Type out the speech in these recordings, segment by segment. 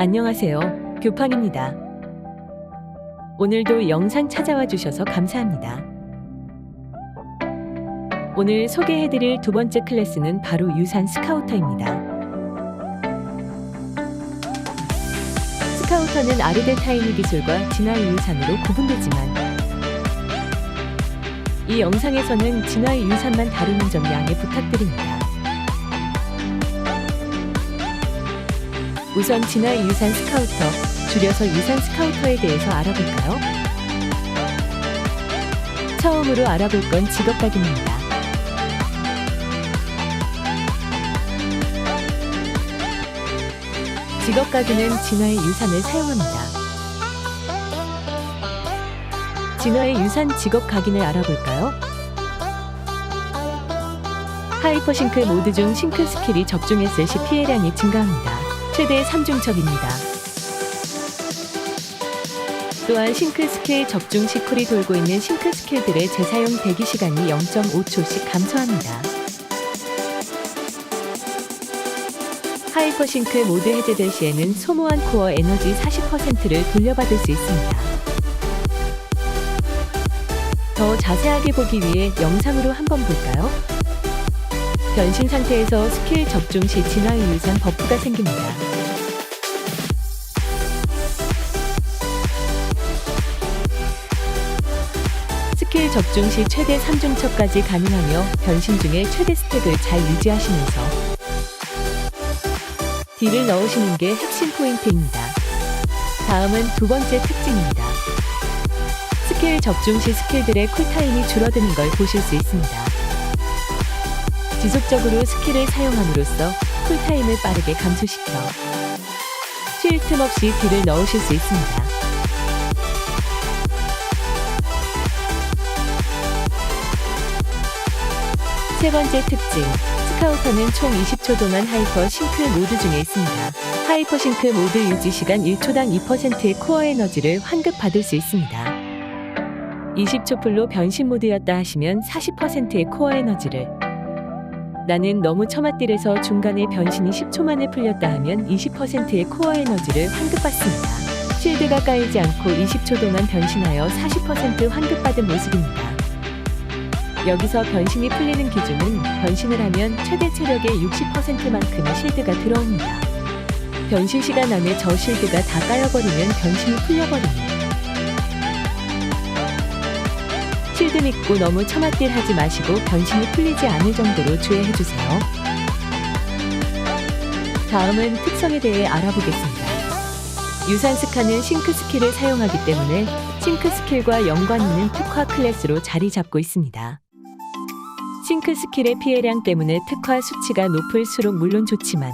안녕하세요. 교팡입니다. 오늘도 영상 찾아와 주셔서 감사합니다. 오늘 소개해드릴 두 번째 클래스는 바로 유산 스카우터입니다. 스카우터는 아르데타이니 기술과 진화의 유산으로 구분되지만 이 영상에서는 진화의 유산만 다루는 점 양해 부탁드립니다. 우선 진화의 유산 스카우터, 줄여서 유산 스카우터에 대해서 알아볼까요? 처음으로 알아볼 건 직업 각인입니다. 직업 각인은 진화의 유산을 사용합니다. 진화의 유산 직업 각인을 알아볼까요? 하이퍼싱크 모드 중 싱크 스킬이 적중했을 시 피해량이 증가합니다. 최대 3중첩입니다. 또한 싱크 스킬 적중 시 쿨이 돌고 있는 싱크 스킬들의 재사용 대기 시간이 0.5초씩 감소합니다. 하이퍼싱크 모드 해제될 시에는 소모한 코어 에너지 40%를 돌려받을 수 있습니다. 더 자세하게 보기 위해 영상으로 한번 볼까요? 변신 상태에서 스킬 적중 시 진화의 유산 버프가 생깁니다. 스킬 적중 시 최대 3중첩까지 가능하며 변신 중에 최대 스택을 잘 유지하시면서 딜을 넣으시는 게 핵심 포인트입니다. 다음은 두 번째 특징입니다. 스킬 적중 시 스킬들의 쿨타임이 줄어드는 걸 보실 수 있습니다. 지속적으로 스킬을 사용함으로써 쿨타임을 빠르게 감소시켜 쉴 틈 없이 딜을 넣으실 수 있습니다. 세 번째 특징, 스카우터는 총 20초 동안 하이퍼 싱크 모드 중에 있습니다. 하이퍼 싱크 모드 유지 시간 1초당 2%의 코어 에너지를 환급 받을 수 있습니다. 20초 풀로 변신 모드였다 하시면 40%의 코어 에너지를 나는 너무 처맛딜에서 중간에 변신이 10초 만에 풀렸다 하면 20%의 코어 에너지를 환급받습니다. 실드가 까이지 않고 20초 동안 변신하여 40% 환급받은 모습입니다. 여기서 변신이 풀리는 기준은 변신을 하면 최대 체력의 60%만큼의 실드가 들어옵니다. 변신 시간 안에 저 실드가 다 까여버리면 변신이 풀려버립니다. 실드 믿고 너무 처맞딜 하지 마시고 변신이 풀리지 않을 정도로 주의해주세요. 다음은 특성에 대해 알아보겠습니다. 유산 스카는 싱크 스킬을 사용하기 때문에 싱크 스킬과 연관 있는 특화 클래스로 자리 잡고 있습니다. 싱크 스킬의 피해량 때문에 특화 수치가 높을수록 물론 좋지만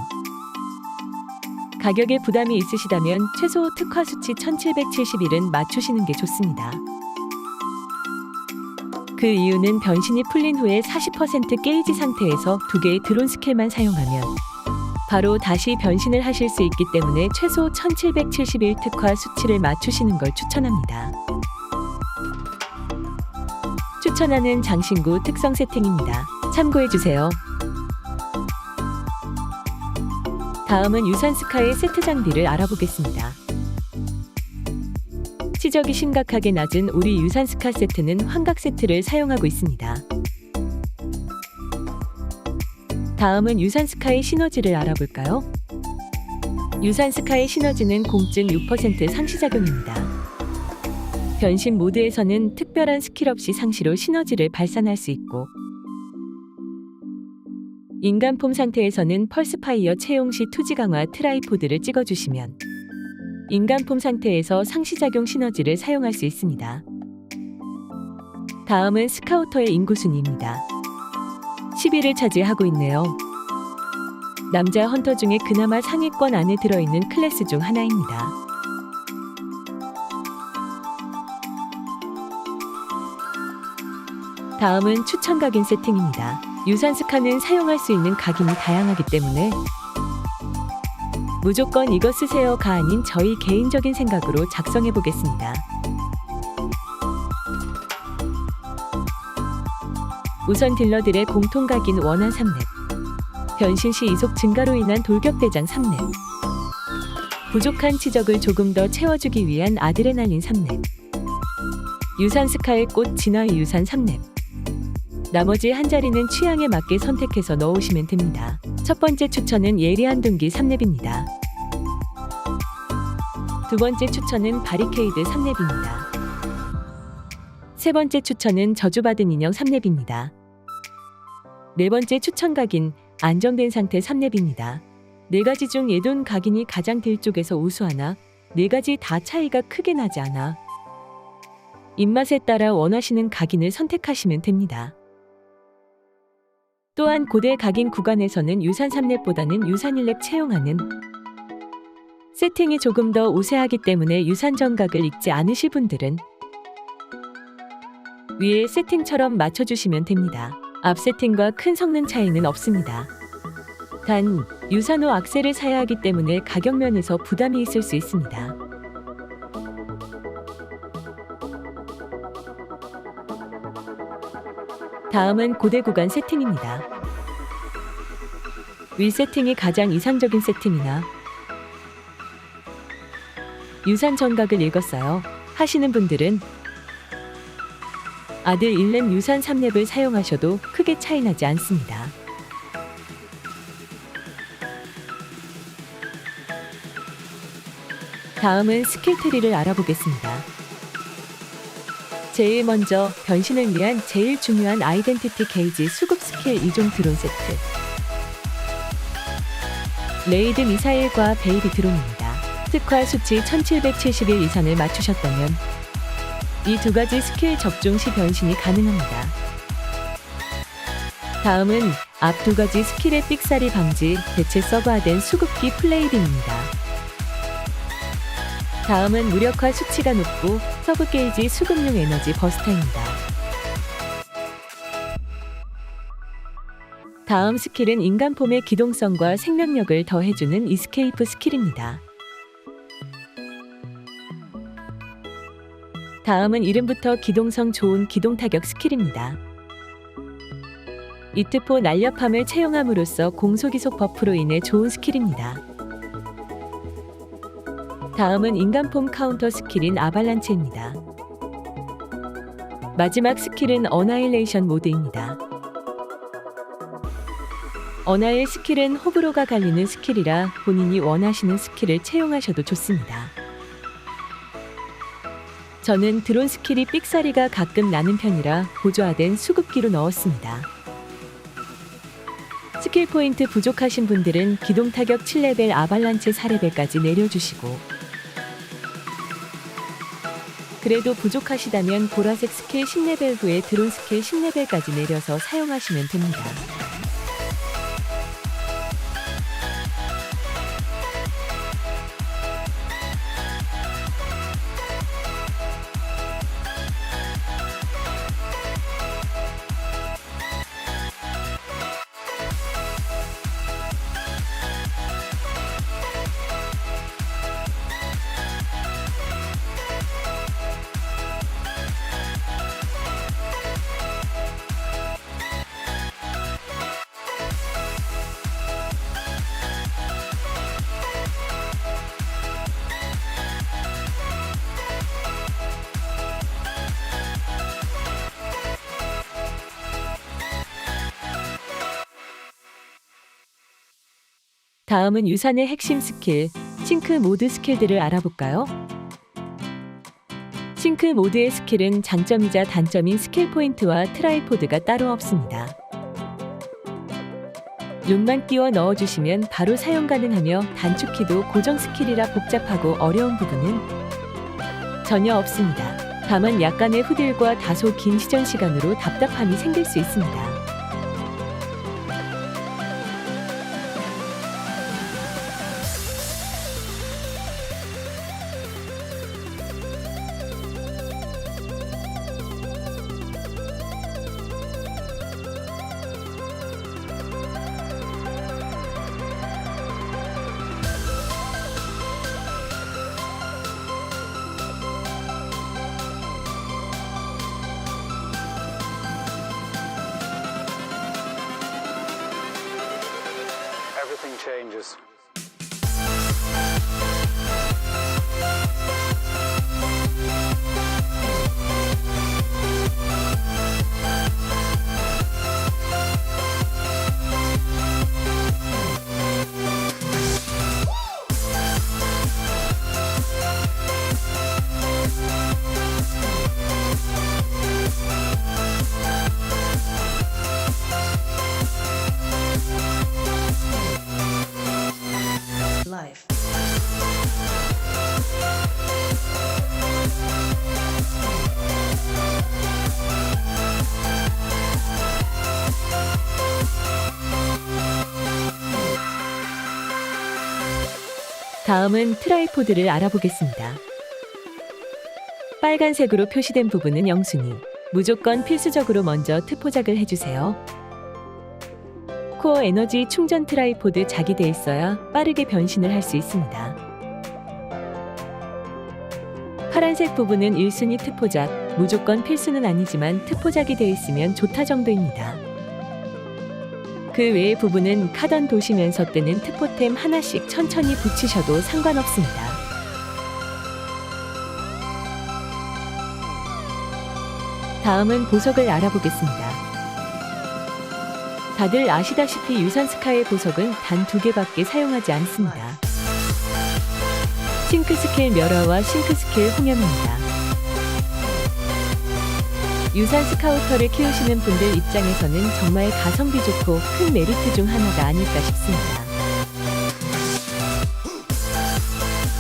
가격에 부담이 있으시다면 최소 특화 수치 1771은 맞추시는 게 좋습니다. 그 이유는 변신이 풀린 후에 40% 게이지 상태에서 두 개의 드론 스킬만 사용하면 바로 다시 변신을 하실 수 있기 때문에 최소 1771 특화 수치를 맞추시는 걸 추천합니다. 추천하는 장신구 특성 세팅입니다. 참고해주세요. 다음은 유산 스카의 세트 장비를 알아보겠습니다. 치적이 심각하게 낮은 우리 유산 스카 세트는 환각 세트를 사용하고 있습니다. 다음은 유산 스카의 시너지를 알아볼까요? 유산 스카의 시너지는 공증 6% 상시작용입니다. 변신 모드에서는 특별한 스킬 없이 상시로 시너지를 발산할 수 있고 인간 폼 상태에서는 펄스파이어 채용 시 투지 강화 트라이포드를 찍어주시면 인간 폼 상태에서 상시작용 시너지를 사용할 수 있습니다. 다음은 스카우터의 인구순위입니다. 10위를 차지하고 있네요. 남자 헌터 중에 그나마 상위권 안에 들어있는 클래스 중 하나입니다. 다음은 추천 각인 세팅입니다. 유산 스카는 사용할 수 있는 각인이 다양하기 때문에 무조건 이거 쓰세요가 아닌 저희 개인적인 생각으로 작성해 보겠습니다. 우선 딜러들의 공통 각인 원한 3렙 변신 시 이속 증가로 인한 돌격대장 3렙 부족한 치적을 조금 더 채워주기 위한 아드레날린 3렙. 유산 스카의 꽃 진화의 유산 3렙. 나머지 한 자리는 취향에 맞게 선택해서 넣으시면 됩니다. 첫 번째 추천은 예리한 둥기 3렙입니다. 두 번째 추천은 바리케이드 3렙입니다. 세 번째 추천은 저주받은 인형 3렙입니다. 네 번째 추천 각인 안정된 상태 3렙입니다. 네 가지 중 예돈 각인이 가장 들 쪽에서 우수하나 네 가지 다 차이가 크게 나지 않아 입맛에 따라 원하시는 각인을 선택하시면 됩니다. 또한 고대 각인 구간에서는 유산 3렙보다는 유산 1렙 채용하는 세팅이 조금 더 우세하기 때문에 유산 정각을 읽지 않으실 분들은 위에 세팅처럼 맞춰주시면 됩니다. 앞 세팅과 큰 성능 차이는 없습니다. 단 유산호 악셀을 사야 하기 때문에 가격 면에서 부담이 있을 수 있습니다. 다음은 고대 구간 세팅입니다. 위 세팅이 가장 이상적인 세팅이나 유산 정각을 읽었어요 하시는 분들은 아들 1렙 유산 3렙을 사용하셔도 크게 차이 나지 않습니다. 다음은 스킬 트리를 알아보겠습니다. 제일 먼저 변신을 위한 제일 중요한 아이덴티티 게이지 수급 스킬 2종 드론 세트. 레이드 미사일과 베이비 드론입니다. 특화 수치 1771 이상을 맞추셨다면 이 두 가지 스킬 적중 시 변신이 가능합니다. 다음은 앞 두 가지 스킬의 삑사리 방지 대체 서버화된 수급기 플레이빈입니다. 다음은 무력화 수치가 높고 서브 게이지 수급용 에너지 버스터입니다. 다음 스킬은 인간 폼의 기동성과 생명력을 더해주는 이스케이프 스킬입니다. 다음은 이름부터 기동성 좋은 기동 타격 스킬입니다. 이트포 날렵함을 채용함으로써 공소기속 버프로 인해 좋은 스킬입니다. 다음은 인간폼 카운터 스킬인 아발란체입니다. 마지막 스킬은 어나일레이션 모드입니다. 어나일 스킬은 호불호가 갈리는 스킬이라 본인이 원하시는 스킬을 채용하셔도 좋습니다. 저는 드론 스킬이 삑사리가 가끔 나는 편이라 보조화된 수급기로 넣었습니다. 스킬 포인트 부족하신 분들은 기동 타격 7레벨 아발란체 4레벨까지 내려주시고 그래도 부족하시다면 보라색 스킬 10레벨 후에 드론 스킬 10레벨까지 내려서 사용하시면 됩니다. 다음은 유산의 핵심 스킬, 싱크 모드 스킬들을 알아볼까요? 싱크 모드의 스킬은 장점이자 단점인 스킬 포인트와 트라이포드가 따로 없습니다. 룸만 끼워 넣어주시면 바로 사용 가능하며 단축키도 고정 스킬이라 복잡하고 어려운 부분은 전혀 없습니다. 다만 약간의 후딜과 다소 긴 시전 시간으로 답답함이 생길 수 있습니다. Changes. 다음은 트라이포드를 알아보겠습니다. 빨간색으로 표시된 부분은 영순위. 무조건 필수적으로 먼저 트포작을 해주세요. 코어 에너지 충전 트라이포드 작이 돼 있어야 빠르게 변신을 할 수 있습니다. 파란색 부분은 1순위 트포작, 무조건 필수는 아니지만 트포작이 되어 있으면 좋다 정도입니다. 그 외의 부분은 카던 도시면서 뜨는 트포템 하나씩 천천히 붙이셔도 상관없습니다. 다음은 보석을 알아보겠습니다. 다들 아시다시피 유산 스카의 보석은 단 두 개밖에 사용하지 않습니다. 싱크 스킬 멸화와 싱크 스킬 홍염입니다. 유산 스카우터를 키우시는 분들 입장에서는 정말 가성비 좋고 큰 메리트 중 하나가 아닐까 싶습니다.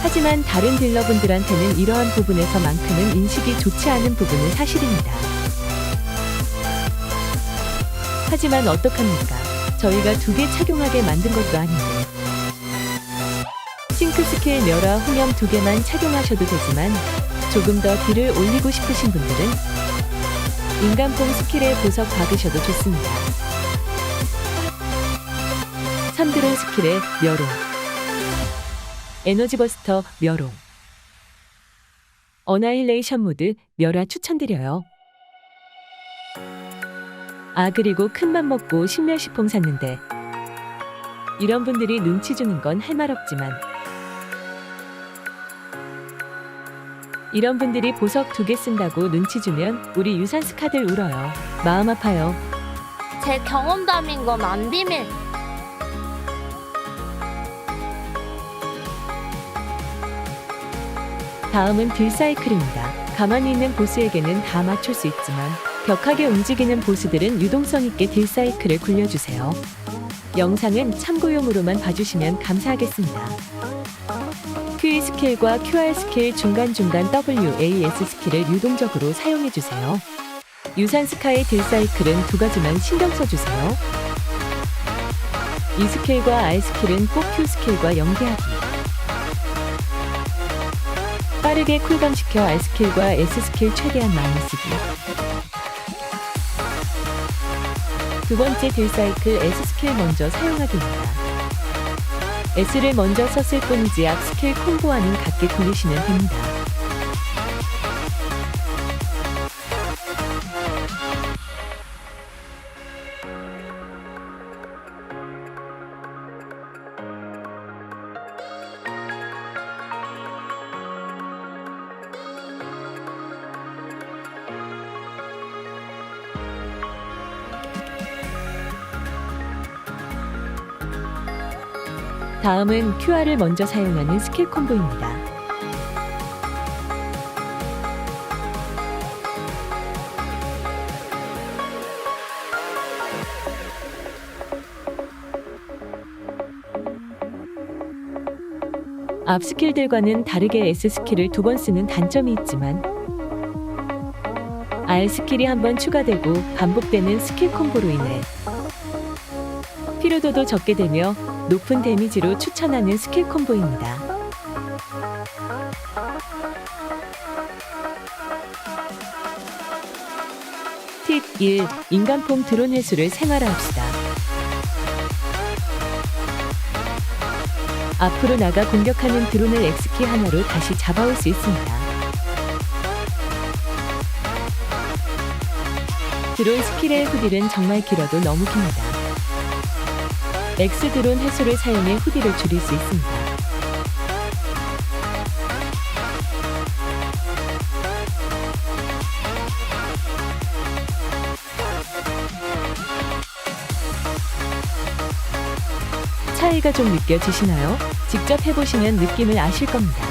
하지만 다른 딜러분들한테는 이러한 부분에서만큼은 인식이 좋지 않은 부분은 사실입니다. 하지만 어떡합니까? 저희가 두 개 착용하게 만든 것도 아닌데. 싱크 스킬 멸화 홍염 두 개만 착용하셔도 되지만 조금 더 딜을 올리고 싶으신 분들은 인간폼 스킬에 보석 박으셔도 좋습니다. 3드론 스킬에 멸호 에너지 버스터 멸호 어나일레이션 모드 멸화 추천드려요. 아 그리고 큰맘 먹고 신멸시폼 샀는데 이런 분들이 눈치 주는 건 할 말 없지만 이런 분들이 보석 두 개 쓴다고 눈치 주면 우리 유산 스 카들 울어요. 마음 아파요. 제 경험담인 건 안 비밀. 다음은 딜사이클입니다. 가만히 있는 보스에게는 다 맞출 수 있지만 격하게 움직이는 보스들은 유동성 있게 딜사이클을 굴려주세요. 영상은 참고용으로만 봐주시면 감사하겠습니다. 스킬과 QR 스킬 중간중간 WAS 스킬을 유동적으로 사용해주세요. 유산 스카의 딜사이클은 두 가지만 신경 써주세요. 이 스킬과 R 스킬은 꼭 Q 스킬과 연계하기. 빠르게 쿨감시켜 R 스킬과 S 스킬 최대한 많이 쓰기. 두 번째 딜사이클 S 스킬 먼저 사용하기입니다. S를 먼저 썼을 뿐이지 앞 스킬 콤보와는 같게 돌리시면 됩니다. 다음은 QR을 먼저 사용하는 스킬 콤보입니다. 앞 스킬들과는 다르게 S 스킬을 두 번 쓰는 단점이 있지만 R 스킬이 한 번 추가되고 반복되는 스킬 콤보로 인해 피로도도 적게 되며 높은 데미지로 추천하는 스킬 콤보입니다. 팁 1. 인간폼 드론 회수를 생활화합시다. 앞으로 나가 공격하는 드론을 X키 하나로 다시 잡아올 수 있습니다. 드론 스킬의 후딜은 정말 길어도 너무 깁니다. X 드론 해소를 사용해 후디를 줄일 수 있습니다. 차이가 좀 느껴지시나요? 직접 해보시면 느낌을 아실 겁니다.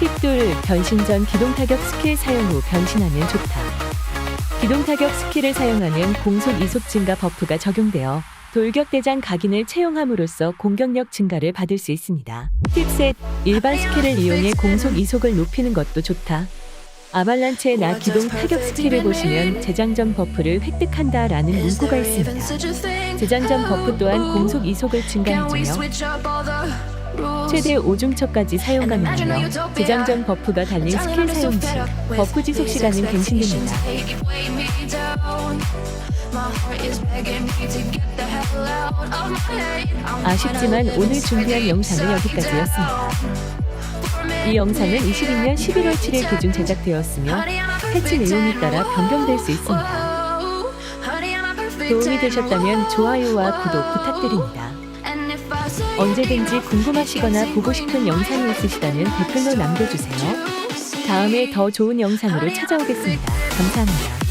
팁둘 변신 전 기동 타격 스킬 사용 후 변신하면 좋다. 기동 타격 스킬을 사용하면 공속 이속 증가 버프가 적용되어 돌격대장 각인을 채용함으로써 공격력 증가를 받을 수 있습니다. 팁셋 일반 스킬을 이용해 공속 이속을 높이는 것도 좋다. 아발란체의 나 기동 타격 스킬을 보시면 재장전 버프를 획득한다라는 문구가 있습니다. 재장전 버프 또한 공속 이속을 증가해주며 최대 5중첩까지 사용 가능하며 재장 전 버프가 달린 스킬 사용 시 버프 지속 시간은 갱신됩니다. 아쉽지만 오늘 준비한 영상은 여기까지였습니다. 이 영상은 22년 11월 7일 기준 제작되었으며 패치 내용에 따라 변경될 수 있습니다. 도움이 되셨다면 좋아요와 구독 부탁드립니다. 언제든지 궁금하시거나 보고 싶은 영상이 있으시다면 댓글로 남겨주세요. 다음에 더 좋은 영상으로 찾아오겠습니다. 감사합니다.